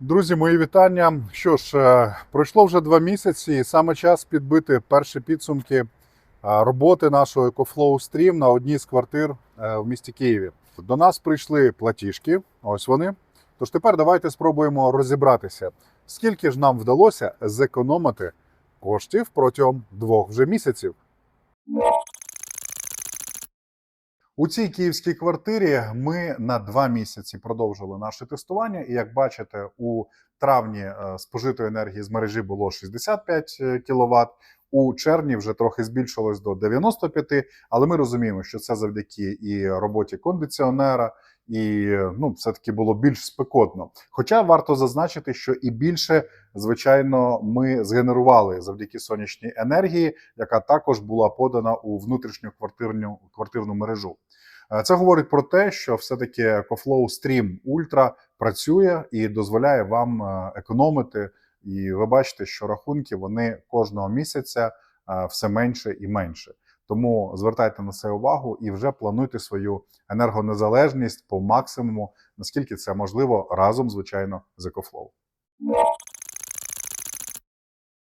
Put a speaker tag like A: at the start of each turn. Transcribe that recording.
A: Друзі, мої вітання. Що ж, е, пройшло вже два місяці, і саме час підбити перші підсумки е, роботи нашого EcoFlow Stream на одній з квартир е, в місті Києві. До нас прийшли платіжки. Ось вони. Тож тепер давайте спробуємо розібратися, скільки ж нам вдалося зекономити коштів протягом двох вже місяців. У цій київській квартирі ми на два місяці продовжили наше тестування. І як бачите, у травні е, спожитої енергії з мережі було 65 кВт, у червні вже трохи збільшилось до 95, але ми розуміємо, що це завдяки і роботі кондиціонера, і ну, все-таки було більш спекотно. Хоча варто зазначити, що і більше, звичайно, ми згенерували завдяки сонячній енергії, яка також була подана у внутрішню квартирну квартирну мережу. Е, Це говорить про те, що все-таки EcoFlow Stream Ultra працює і дозволяє вам е, економити. І ви бачите, що рахунки вони кожного місяця е, все менше і менше. Тому звертайте на це увагу і вже плануйте свою енергонезалежність по максимуму, наскільки це можливо, разом, звичайно, з EcoFlow.